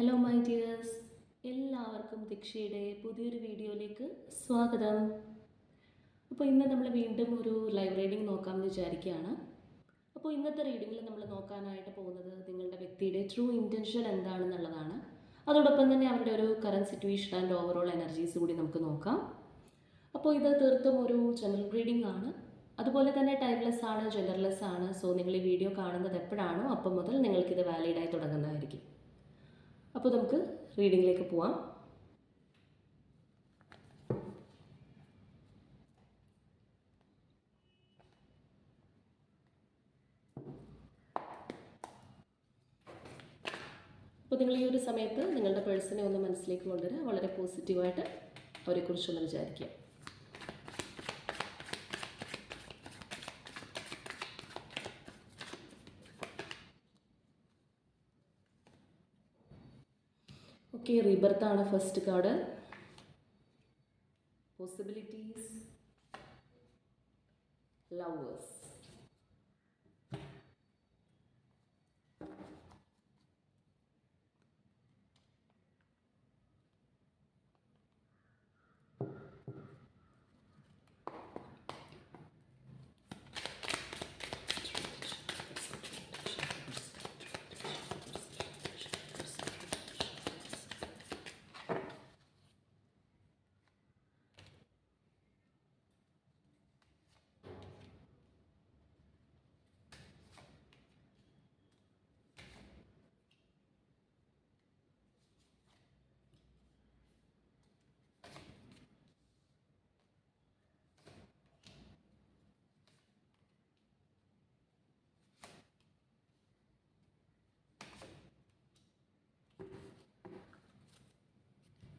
Hello my dears എല്ലാവർക്കും ദീക്ഷയുടെ പുതിയൊരു വീഡിയോയിലേക്ക് സ്വാഗതം. അപ്പോൾ ഇന്ന് നമ്മൾ വീണ്ടും ഒരു ലൈവ് റീഡിംഗ് നോക്കാമെന്ന് വിചാരിക്കുകയാണ്. അപ്പോൾ ഇന്നത്തെ റീഡിങ്ങിൽ നമ്മൾ നോക്കാനായിട്ട് പോകുന്നത് നിങ്ങളുടെ വ്യക്തിയുടെ ട്രൂ ഇന്റൻഷൻ എന്താണെന്നുള്ളതാണ്. അതോടൊപ്പം തന്നെ അവരുടെ ഒരു current situation and overall energies കൂടി നമുക്ക് നോക്കാം. അപ്പോൾ ഇത് തീർത്തും ഒരു ജനറൽ റീഡിംഗ് ആണ്. അതുപോലെ തന്നെ ടൈംലെസ് ആണ് ജെൻഡർലെസ് ആണ്. സോ നിങ്ങൾ ഈ വീഡിയോ കാണുന്നത് എപ്പോഴാണോ അപ്പം മുതൽ നിങ്ങൾക്കിത് വാലിഡായി തുടങ്ങുന്നതായിരിക്കും. അപ്പോൾ നമുക്ക് റീഡിങ്ങിലേക്ക് പോവാം. അപ്പോൾ നിങ്ങൾ ഈ ഒരു സമയത്ത് നിങ്ങളുടെ പേഴ്സണെ ഒന്ന് മനസ്സിലേക്ക് കൊണ്ടുവരിക വളരെ പോസിറ്റീവായിട്ട് അവരെക്കുറിച്ചൊന്ന് വിചാരിക്കുക റീബർത്ത് ആണ് ഫസ്റ്റ് കാർഡ്. പോസിബിലിറ്റീസ് ലവേഴ്സ്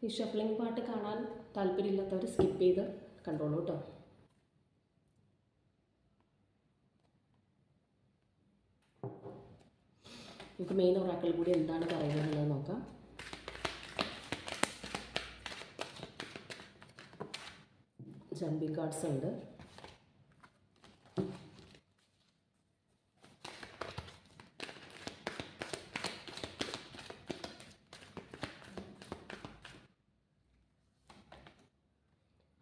ഈ ഷഫ്ലിംഗ് പാട്ട് കാണാൻ താല്പര്യമില്ലാത്തവർ സ്കിപ്പ് ചെയ്ത് കണ്ടോളൂ കേട്ടോ നമുക്ക് മെയിൻ ഒറാക്കൾ കൂടി എന്താണ് പറയുന്നത് നോക്കാം. ജംബി കാർഡ്സ് ഉണ്ട്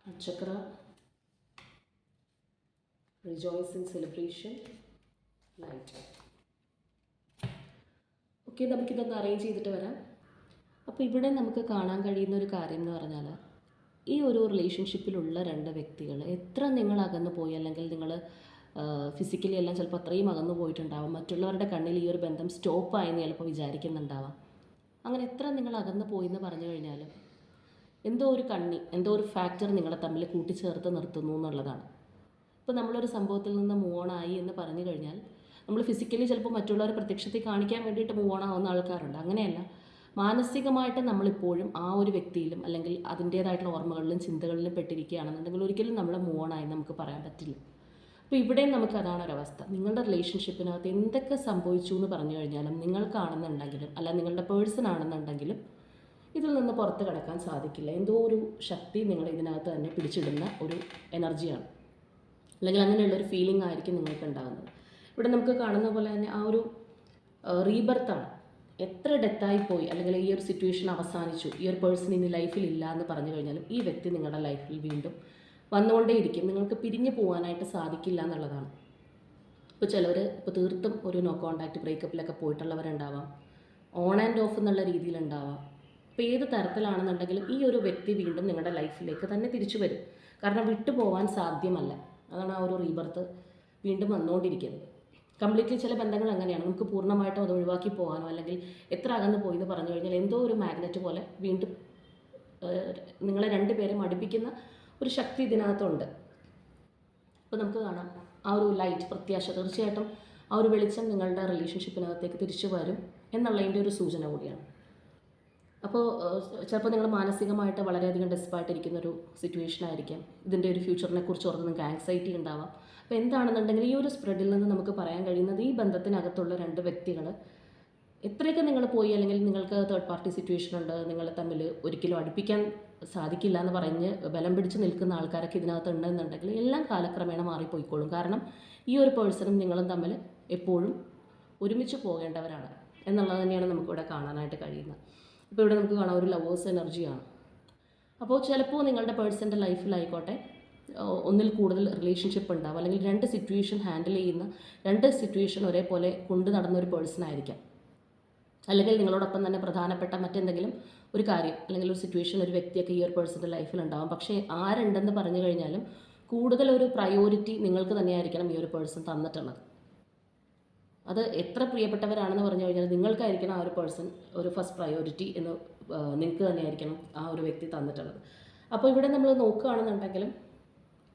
chakra rejoice in celebration light okay നമുക്കിതൊന്ന് അറേഞ്ച് ചെയ്തിട്ട് വരാം. അപ്പോൾ ഇവിടെ നമുക്ക് കാണാൻ കഴിയുന്ന ഒരു കാര്യം എന്ന് പറഞ്ഞാൽ ഈ ഒരു റിലേഷൻഷിപ്പിലുള്ള രണ്ട് വ്യക്തികൾ എത്ര നിങ്ങൾ അകന്നു പോയി അല്ലെങ്കിൽ നിങ്ങൾ ഫിസിക്കലി എല്ലാം ചിലപ്പോൾ അത്രയും അകന്നു പോയിട്ടുണ്ടാവാം. മറ്റുള്ളവരുടെ കണ്ണിൽ ഈ ഒരു ബന്ധം സ്റ്റോപ്പായെന്ന് ചിലപ്പോൾ വിചാരിക്കുന്നുണ്ടാവാം. അങ്ങനെ എത്ര നിങ്ങൾ അകന്നു പോയി എന്ന് പറഞ്ഞു കഴിഞ്ഞാലും എന്തോ ഒരു കണ്ണി എന്തോ ഒരു ഫാക്ടർ നിങ്ങളെ തമ്മിൽ കൂട്ടിച്ചേർത്ത് നിർത്തുന്നു എന്നുള്ളതാണ്. ഇപ്പോൾ നമ്മളൊരു സംഭവത്തിൽ നിന്ന് മൂവ് ഓൺ ആയി എന്ന് പറഞ്ഞു കഴിഞ്ഞാൽ നമ്മൾ ഫിസിക്കലി ചിലപ്പോൾ മറ്റുള്ളവരെ പ്രത്യക്ഷത്തിൽ കാണിക്കാൻ വേണ്ടിയിട്ട് മൂവ് ഓൺ ആവുന്ന ആൾക്കാരുണ്ട്. അങ്ങനെയല്ല. മാനസികമായിട്ട് നമ്മളിപ്പോഴും ആ ഒരു വ്യക്തിയിലും അല്ലെങ്കിൽ അതിന്റേതായിട്ടുള്ള ഓർമ്മകളിലും ചിന്തകളിലും പെട്ടിരിക്കുകയാണെന്നുണ്ടെങ്കിൽ ഒരിക്കലും നമ്മൾ മൂവ് ഓൺ ആയി നമുക്ക് പറയാൻ പറ്റില്ല. അപ്പോൾ ഇവിടെയും നമുക്ക് അതാണ് ഒരവസ്ഥ നിങ്ങളുടെ റിലേഷൻഷിപ്പിനകത്ത് എന്തൊക്കെ സംഭവിച്ചു എന്ന് പറഞ്ഞു കഴിഞ്ഞാലും നിങ്ങൾക്കാണെന്നുണ്ടെങ്കിലും അല്ല നിങ്ങളുടെ പേഴ്സൺ ആണെന്നുണ്ടെങ്കിലും ഇതിൽ നിന്ന് പുറത്ത് കിടക്കാൻ സാധിക്കില്ല. എന്തോ ഒരു ശക്തി നിങ്ങൾ ഇതിനകത്ത് തന്നെ പിടിച്ചിടുന്ന ഒരു എനർജിയാണ് അല്ലെങ്കിൽ അങ്ങനെയുള്ളൊരു ഫീലിംഗ് ആയിരിക്കും നിങ്ങൾക്ക് ഉണ്ടാകുന്നത് ഇവിടെ നമുക്ക് കാണുന്ന പോലെ തന്നെ ആ ഒരു റീബർത്താണ് എത്ര ഡെത്തായി പോയി അല്ലെങ്കിൽ ഈ ഒരു സിറ്റുവേഷൻ അവസാനിച്ചു ഈ ഒരു പേഴ്സൺ ഇനി ലൈഫിൽ ഇല്ല എന്ന് പറഞ്ഞു കഴിഞ്ഞാലും ഈ വ്യക്തി നിങ്ങളുടെ ലൈഫിൽ വീണ്ടും വന്നുകൊണ്ടേയിരിക്കും. നിങ്ങൾക്ക് പിരിഞ്ഞു പോകാനായിട്ട് സാധിക്കില്ല എന്നുള്ളതാണ്. ഇപ്പോൾ ചിലവർ ഇപ്പോൾ തീർത്തും ഒരു നോ കോൺടാക്റ്റ് ബ്രേക്കപ്പിലൊക്കെ പോയിട്ടുള്ളവരുണ്ടാവാം. ഓൺ ആൻഡ് ഓഫ് എന്നുള്ള രീതിയിലുണ്ടാവാം. ഇപ്പോൾ ഏത് തരത്തിലാണെന്നുണ്ടെങ്കിലും ഈ ഒരു വ്യക്തി വീണ്ടും നിങ്ങളുടെ ലൈഫിലേക്ക് തന്നെ തിരിച്ചു വരും. കാരണം വിട്ടുപോകാൻ സാധ്യമല്ല. അതാണ് ആ ഒരു റീബർത്ത് വീണ്ടും വന്നുകൊണ്ടിരിക്കുന്നത്. കംപ്ലീറ്റ്ലി ചില ബന്ധങ്ങൾ അങ്ങനെയാണ്. നമുക്ക് പൂർണമായിട്ടും അത് ഒഴിവാക്കി പോകാനോ അല്ലെങ്കിൽ എത്ര അകന്ന് പോയി എന്ന് പറഞ്ഞു കഴിഞ്ഞാൽ എന്തോ ഒരു മാഗ്നറ്റ് പോലെ വീണ്ടും നിങ്ങളെ രണ്ടുപേരും അടുപ്പിക്കുന്ന ഒരു ശക്തി ഇതിനകത്തുണ്ട്. അപ്പോൾ നമുക്ക് കാണാം. ആ ഒരു ലൈറ്റ് പ്രത്യാശ തീർച്ചയായിട്ടും ആ ഒരു വെളിച്ചം നിങ്ങളുടെ റിലേഷൻഷിപ്പിനകത്തേക്ക് തിരിച്ചു വരും എന്നുള്ളതിന്റെ ഒരു സൂചന കൂടിയാണ്. അപ്പോൾ ചിലപ്പോൾ നിങ്ങൾ മാനസികമായിട്ട് വളരെയധികം ഡെസ്പായിട്ടിരിക്കുന്ന ഒരു സിറ്റുവേഷൻ ആയിരിക്കാം ഇതിന്റെ ഒരു ഫ്യൂച്ചറിനെ കുറിച്ച് ഓർത്ത് നിങ്ങൾക്ക് ആങ്സൈറ്റി ഉണ്ടാവാം. അപ്പോൾ എന്താണെന്നുണ്ടെങ്കിൽ ഈ ഒരു സ്പ്രെഡിൽ നിന്ന് നമുക്ക് പറയാൻ കഴിയുന്നത് ഈ ബന്ധത്തിനകത്തുള്ള രണ്ട് വ്യക്തികൾ എത്രയൊക്കെ നിങ്ങൾ പോയി അല്ലെങ്കിൽ നിങ്ങൾക്ക് തേർഡ് പാർട്ടി സിറ്റുവേഷൻ ഉണ്ട് നിങ്ങൾ തമ്മിൽ ഒരിക്കലും അടുപ്പിക്കാൻ സാധിക്കില്ല എന്ന് പറഞ്ഞ് ബലം പിടിച്ച് നിൽക്കുന്ന ആൾക്കാരൊക്കെ ഇതിനകത്ത് ഉണ്ടെന്നുണ്ടെങ്കിൽ എല്ലാം കാലക്രമേണ മാറിപ്പോയിക്കോളും. കാരണം ഈ ഒരു പേഴ്സണും നിങ്ങളും തമ്മിൽ എപ്പോഴും ഒരുമിച്ച് പോകേണ്ടവരാണ്. എന്നുള്ളത് തന്നെയാണ് നമുക്കിവിടെ കാണാനായിട്ട് കഴിയുന്നത്. ഇപ്പോൾ ഇവിടെ നമുക്ക് കാണാം ഒരു ലവേഴ്സ് എനർജിയാണ് അപ്പോൾ ചിലപ്പോൾ നിങ്ങളുടെ പേഴ്സന്റെ ലൈഫിലായിക്കോട്ടെ ഒന്നിൽ കൂടുതൽ റിലേഷൻഷിപ്പ് ഉണ്ടാവും. അല്ലെങ്കിൽ രണ്ട് സിറ്റുവേഷൻ ഹാൻഡിൽ ചെയ്യുന്ന രണ്ട് സിറ്റുവേഷൻ ഒരേപോലെ കൊണ്ടു നടന്ന ഒരു പേഴ്സൺ ആയിരിക്കാം. അല്ലെങ്കിൽ നിങ്ങളോടൊപ്പം തന്നെ പ്രധാനപ്പെട്ട മറ്റെന്തെങ്കിലും ഒരു കാര്യം അല്ലെങ്കിൽ ഒരു സിറ്റുവേഷൻ ഒരു വ്യക്തിയൊക്കെ ഈ ഒരു പേഴ്സന്റെ ലൈഫിൽ ഉണ്ടാവും. പക്ഷേ ആരുണ്ടെന്ന് പറഞ്ഞു കഴിഞ്ഞാലും കൂടുതൽ ഒരു പ്രയോറിറ്റി നിങ്ങൾക്ക് തന്നെയായിരിക്കണം ഈ ഒരു പേഴ്സൺ തന്നിട്ടുള്ളത്. അത് എത്ര പ്രിയപ്പെട്ടവരാണെന്ന് പറഞ്ഞു കഴിഞ്ഞാൽ നിങ്ങൾക്കായിരിക്കണം ആ ഒരു പേഴ്സൺ ഒരു ഫസ്റ്റ് പ്രയോറിറ്റി എന്ന് നിങ്ങൾക്ക് തന്നെയായിരിക്കണം ആ ഒരു വ്യക്തി തന്നിട്ടുള്ളത്. അപ്പോൾ ഇവിടെ നമ്മൾ നോക്കുകയാണെന്നുണ്ടെങ്കിലും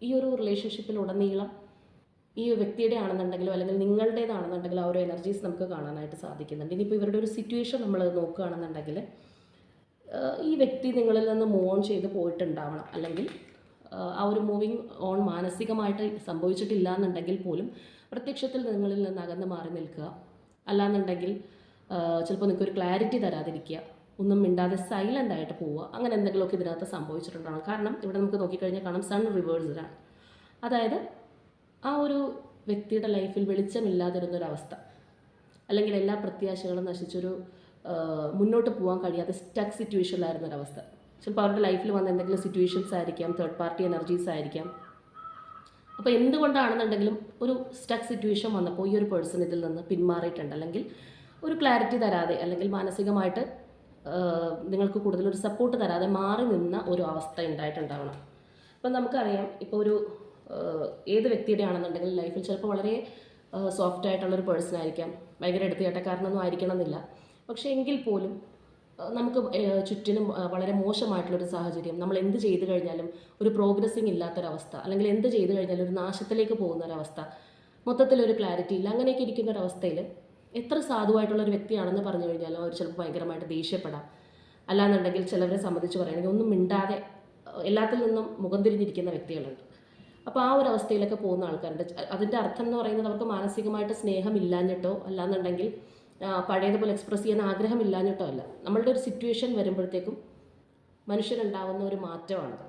ഈ ഒരു റിലേഷൻഷിപ്പിലുടനീളം ഈ വ്യക്തിയുടെ ആണെന്നുണ്ടെങ്കിലും അല്ലെങ്കിൽ നിങ്ങളുടേതാണെന്നുണ്ടെങ്കിലും ആ ഒരു എനർജീസ് നമുക്ക് കാണാനായിട്ട് സാധിക്കുന്നുണ്ട്. ഇനിയിപ്പോൾ ഇവരുടെ ഒരു സിറ്റുവേഷൻ നമ്മൾ നോക്കുകയാണെന്നുണ്ടെങ്കിൽ ഈ വ്യക്തി നിങ്ങളിൽ നിന്ന് മൂവ് ഓൺ ചെയ്ത് പോയിട്ടുണ്ടാവണം. അല്ലെങ്കിൽ ആ ഒരു മൂവിങ് ഓൺ മാനസികമായിട്ട് സംഭവിച്ചിട്ടില്ല എന്നുണ്ടെങ്കിൽ പോലും പ്രത്യക്ഷത്തിൽ നിങ്ങളിൽ നിന്ന് അകന്ന് മാറി നിൽക്കുക. അല്ലാന്നുണ്ടെങ്കിൽ ചിലപ്പോൾ നിങ്ങൾക്ക് ഒരു ക്ലാരിറ്റി തരാതിരിക്കുക. ഒന്നും മിണ്ടാതെ സൈലന്റ് ആയിട്ട് പോവുക. അങ്ങനെ എന്തെങ്കിലുമൊക്കെ ഇതിനകത്ത് സംഭവിച്ചിട്ടുണ്ടാവണം കാരണം ഇവിടെ നമുക്ക് നോക്കിക്കഴിഞ്ഞാൽ കാണാം സൺ റിവേഴ്സിലാണ് അതായത് ആ ഒരു വ്യക്തിയുടെ ലൈഫിൽ വെളിച്ചമില്ലാതിരുന്നൊരവസ്ഥ അല്ലെങ്കിൽ എല്ലാ പ്രത്യാശകളും നശിച്ചൊരു മുന്നോട്ട് പോകാൻ കഴിയാത്ത സ്റ്റക്ക് സിറ്റുവേഷനിലായിരുന്ന ഒരവസ്ഥ ചിലപ്പോൾ അവരുടെ ലൈഫിൽ വന്ന എന്തെങ്കിലും സിറ്റുവേഷൻസ് ആയിരിക്കാം തേർഡ് പാർട്ടി എനർജീസ് ആയിരിക്കാം. അപ്പോൾ എന്തുകൊണ്ടാണെന്നുണ്ടെങ്കിലും ഒരു സ്റ്റക്ക് സിറ്റുവേഷൻ വന്നപ്പോൾ ഈ ഒരു പേഴ്സൺ ഇതിൽ നിന്ന് പിന്മാറിയിട്ടുണ്ട്. അല്ലെങ്കിൽ ഒരു ക്ലാരിറ്റി തരാതെ അല്ലെങ്കിൽ മാനസികമായിട്ട് നിങ്ങൾക്ക് നിങ്ങൾക്ക് കൂടുതലൊരു സപ്പോർട്ട് തരാതെ മാറി നിന്ന ഒരു അവസ്ഥ ഉണ്ടായിട്ടുണ്ടാവണം. അപ്പം നമുക്കറിയാം ഇപ്പോൾ ഒരു ഏത് വ്യക്തിയുടെ ആണെന്നുണ്ടെങ്കിൽ ലൈഫിൽ ചിലപ്പോൾ വളരെ സോഫ്റ്റ് ആയിട്ടുള്ളൊരു പേഴ്സൺ ആയിരിക്കാം. ഭയങ്കര എടുത്തുകേട്ടക്കാരനൊന്നും ആയിരിക്കണം എന്നില്ല പക്ഷേ എങ്കിൽ പോലും നമുക്ക് ചുറ്റിനും വളരെ മോശമായിട്ടുള്ളൊരു സാഹചര്യം. നമ്മൾ എന്ത് ചെയ്തു കഴിഞ്ഞാലും ഒരു പ്രോഗ്രസ്സിങ് ഇല്ലാത്തൊരവസ്ഥ അല്ലെങ്കിൽ എന്ത് ചെയ്തു കഴിഞ്ഞാലും ഒരു നാശത്തിലേക്ക് പോകുന്ന ഒരവസ്ഥ മൊത്തത്തിലൊരു ക്ലാരിറ്റി ഇല്ല. അങ്ങനെയൊക്കെ ഇരിക്കുന്ന ഒരവസ്ഥയിൽ എത്ര സാധുവായിട്ടുള്ള ഒരു വ്യക്തിയാണെന്ന് പറഞ്ഞു കഴിഞ്ഞാലും അവർ ചിലപ്പോൾ ഭയങ്കരമായിട്ട് ദേഷ്യപ്പെടാം. അല്ലാന്നുണ്ടെങ്കിൽ ചിലവരെ സംബന്ധിച്ച് പറയുകയാണെങ്കിൽ ഒന്നും മിണ്ടാതെ എല്ലാത്തിൽ നിന്നും മുഖം തിരിഞ്ഞിരിക്കുന്ന വ്യക്തികളുണ്ട്. അപ്പോൾ ആ ഒരു അവസ്ഥയിലൊക്കെ പോകുന്ന ആൾക്കാരുണ്ട്. അതിന്റെ അർത്ഥം എന്ന് പറയുന്നത് അവർക്ക് മാനസികമായിട്ട് സ്നേഹം ഇല്ലാഞ്ഞിട്ടോ അല്ലാന്നുണ്ടെങ്കിൽ പഴയതുപോലെ എക്സ്പ്രസ് ചെയ്യാൻ ആഗ്രഹം ഇല്ലാഞ്ഞിട്ടോ അല്ല. നമ്മളുടെ ഒരു സിറ്റുവേഷൻ വരുമ്പോഴത്തേക്കും മനുഷ്യരുണ്ടാവുന്ന ഒരു മാറ്റമാണത്.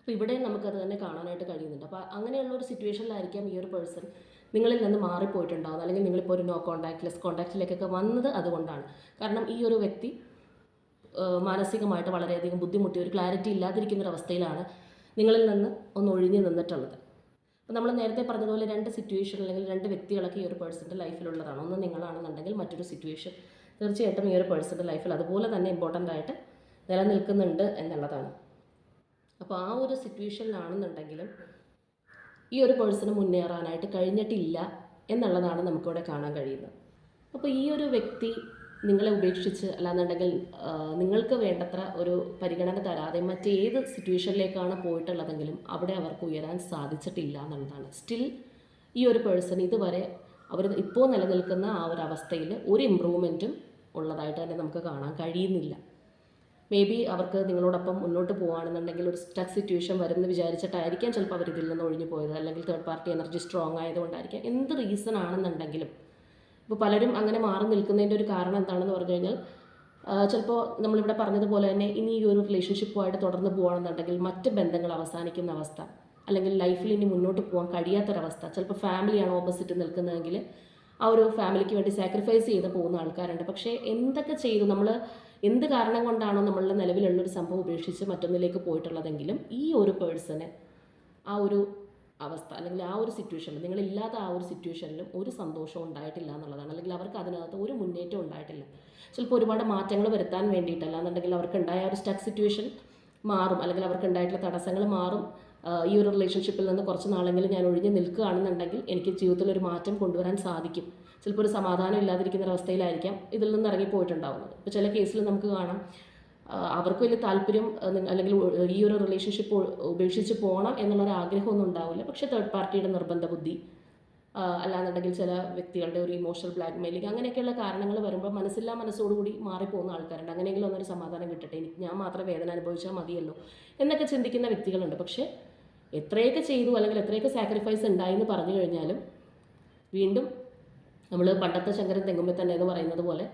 അപ്പോൾ ഇവിടെ നമുക്കത് തന്നെ കാണാനായിട്ട് കഴിയുന്നുണ്ട്. അപ്പോൾ അങ്ങനെയുള്ള ഒരു സിറ്റുവേഷനിലായിരിക്കാം ഈ ഒരു പേഴ്സൺ നിങ്ങളിൽ നിന്ന് മാറിപ്പോയിട്ടുണ്ടാവുന്നത്. അല്ലെങ്കിൽ നിങ്ങളിപ്പോൾ ഒരു നോ കോൺടാക്ട് ലെസ് കോൺടാക്റ്റിലേക്കൊക്കെ വന്നത് അതുകൊണ്ടാണ്. കാരണം ഈ ഒരു വ്യക്തി മാനസികമായിട്ട് വളരെയധികം ബുദ്ധിമുട്ടി ഒരു ക്ലാരിറ്റി ഇല്ലാതിരിക്കുന്ന ഒരു അവസ്ഥയിലാണ് നിങ്ങളിൽ നിന്ന് ഒന്ന് ഒഴിഞ്ഞു നിന്നിട്ടുള്ളത്. അപ്പോൾ നമ്മൾ നേരത്തെ പറഞ്ഞതുപോലെ രണ്ട് സിറ്റുവേഷൻ അല്ലെങ്കിൽ രണ്ട് വ്യക്തികളൊക്കെ ഈ ഒരു പേഴ്സന്റെ ലൈഫിലുള്ളതാണ് ഒന്ന് നിങ്ങളാണെന്നുണ്ടെങ്കിൽ മറ്റൊരു സിറ്റുവേഷൻ തീർച്ചയായിട്ടും ഈ ഒരു പേഴ്സന്റെ ലൈഫിൽ അതുപോലെ തന്നെ ഇമ്പോർട്ടന്റ് ആയിട്ട് നിലനിൽക്കുന്നുണ്ട് എന്നുള്ളതാണ്. അപ്പോൾ ആ ഒരു സിറ്റുവേഷനിലാണെന്നുണ്ടെങ്കിലും ഈ ഒരു പേഴ്സണ് മുന്നേറാനായിട്ട് കഴിഞ്ഞിട്ടില്ല എന്നുള്ളതാണ് നമുക്കിവിടെ കാണാൻ കഴിയുന്നത്. അപ്പോൾ ഈ ഒരു വ്യക്തി നിങ്ങളെ ഉപേക്ഷിച്ച് അല്ലാന്നുണ്ടെങ്കിൽ നിങ്ങൾക്ക് വേണ്ടത്ര ഒരു പരിഗണന തരാതെ മറ്റേത് സിറ്റുവേഷനിലേക്കാണ് പോയിട്ടുള്ളതെങ്കിലും അവിടെ അവർക്ക് ഉയരാൻ സാധിച്ചിട്ടില്ല എന്നുള്ളതാണ്. സ്റ്റിൽ ഈ ഒരു പേഴ്സൺ ഇതുവരെ അവർ ഇപ്പോൾ നിലനിൽക്കുന്ന ആ ഒരു അവസ്ഥയിൽ ഒരു ഇമ്പ്രൂവ്മെന്റും ഉള്ളതായിട്ട് തന്നെ നമുക്ക് കാണാൻ കഴിയുന്നില്ല. മേ ബി അവർക്ക് നിങ്ങളോടൊപ്പം മുന്നോട്ട് പോകുകയാണെന്നുണ്ടെങ്കിൽ ഒരു സ്റ്റക്ക് സിറ്റുവേഷൻ വരുമെന്ന് വിചാരിച്ചിട്ടായിരിക്കാം ചിലപ്പോൾ അവർ ഇതിൽ നിന്ന് ഒഴിഞ്ഞു പോയത്. അല്ലെങ്കിൽ തേർഡ് പാർട്ടി എനർജി സ്ട്രോങ് ആയതുകൊണ്ടായിരിക്കാം. എന്ത് റീസൺ ആണെന്നുണ്ടെങ്കിലും ഇപ്പോൾ പലരും അങ്ങനെ മാറി നിൽക്കുന്നതിന്റെ ഒരു കാരണം എന്താണെന്ന് പറഞ്ഞു കഴിഞ്ഞാൽ ചിലപ്പോൾ നമ്മളിവിടെ പറഞ്ഞതുപോലെ തന്നെ ഇനി ഈ ഒരു റിലേഷൻഷിപ്പുമായിട്ട് തുടർന്ന് പോകുകയാണെന്നുണ്ടെങ്കിൽ മറ്റ് ബന്ധങ്ങൾ അവസാനിക്കുന്ന അവസ്ഥ അല്ലെങ്കിൽ ലൈഫിൽ ഇനി മുന്നോട്ട് പോകാൻ കഴിയാത്തൊരവസ്ഥ ചിലപ്പോൾ ഫാമിലിയാണ് ഓപ്പോസിറ്റ് നിൽക്കുന്നതെങ്കിൽ ആ ഒരു ഫാമിലിക്ക് വേണ്ടി സാക്രിഫൈസ് ചെയ്ത് പോകുന്ന ആൾക്കാരുണ്ട്. പക്ഷേ എന്തൊക്കെ ചെയ്തു? നമ്മൾ എന്ത് കാരണം കൊണ്ടാണോ നമ്മളുടെ നിലവിലുള്ളൊരു സംഭവം ഉപേക്ഷിച്ച് മറ്റൊന്നിലേക്ക് പോയിട്ടുള്ളതെങ്കിലും ഈ ഒരു പേഴ്സണ് ആ ഒരു അവസ്ഥ അല്ലെങ്കിൽ ആ ഒരു സിറ്റുവേഷനിൽ നിങ്ങളില്ലാത്ത ആ ഒരു സിറ്റുവേഷനിലും ഒരു സന്തോഷവും ഉണ്ടായിട്ടില്ല എന്നുള്ളതാണ്. അല്ലെങ്കിൽ അവർക്ക് അതിനകത്ത് ഒരു മുന്നേറ്റം ഉണ്ടായിട്ടില്ല. ചിലപ്പോൾ ഒരുപാട് മാറ്റങ്ങൾ വരുത്താൻ വേണ്ടിയിട്ടല്ല എന്നുണ്ടെങ്കിൽ അവർക്ക് ഉണ്ടായ ഒരു സ്റ്റക്ക് സിറ്റുവേഷൻ മാറും. അല്ലെങ്കിൽ അവർക്ക് ഉണ്ടായിട്ടുള്ള തടസ്സങ്ങൾ മാറും. ഈ ഒരു റിലേഷൻഷിപ്പിൽ നിന്ന് കുറച്ച് നാളെങ്കിലും ഞാൻ ഒഴിഞ്ഞ് നിൽക്കുകയാണെന്നുണ്ടെങ്കിൽ എനിക്ക് ജീവിതത്തിൽ ഒരു മാറ്റം കൊണ്ടുവരാൻ സാധിക്കും. ചിലപ്പോൾ ഒരു സമാധാനം ഇല്ലാതിരിക്കുന്ന ഒരു അവസ്ഥയിലായിരിക്കാം ഇതിൽ നിന്ന് ഇറങ്ങിപ്പോയിട്ടുണ്ടാവുന്നത്. ഇപ്പോൾ ചില കേസിൽ നമുക്ക് കാണാം. അവർക്ക് വലിയ താല്പര്യം അല്ലെങ്കിൽ ഈ ഒരു റിലേഷൻഷിപ്പ് ഉപേക്ഷിച്ച് പോകണം എന്നുള്ളൊരു ആഗ്രഹമൊന്നും ഉണ്ടാവില്ല. പക്ഷേ തേർഡ് പാർട്ടിയുടെ നിർബന്ധ ബുദ്ധി അല്ലാന്നുണ്ടെങ്കിൽ ചില വ്യക്തികളുടെ ഒരു ഇമോഷണൽ ബ്ലാക്ക് മെയിലിംഗ് അങ്ങനെയൊക്കെയുള്ള കാരണങ്ങൾ വരുമ്പോൾ മനസ്സില്ലാ മനസ്സോടുകൂടി മാറിപ്പോകുന്ന ആൾക്കാരുണ്ട്. അങ്ങനെയെങ്കിലും ഒന്നൊരു സമാധാനം കിട്ടട്ടെ. എനിക്ക് ഞാൻ മാത്രം വേദന അനുഭവിച്ചാൽ മതിയല്ലോ എന്നൊക്കെ ചിന്തിക്കുന്ന വ്യക്തികളുണ്ട്. പക്ഷേ എത്രയൊക്കെ ചെയ്തു അല്ലെങ്കിൽ എത്രയൊക്കെ സാക്രിഫൈസ് ഉണ്ടായി എന്ന് പറഞ്ഞു കഴിഞ്ഞാലും വീണ്ടും നമ്മൾ പണ്ടത്തെ ശങ്കരൻ തെങ്ങുമ്പോൾ തന്നെ എന്ന് പറയുന്നത് പോലെ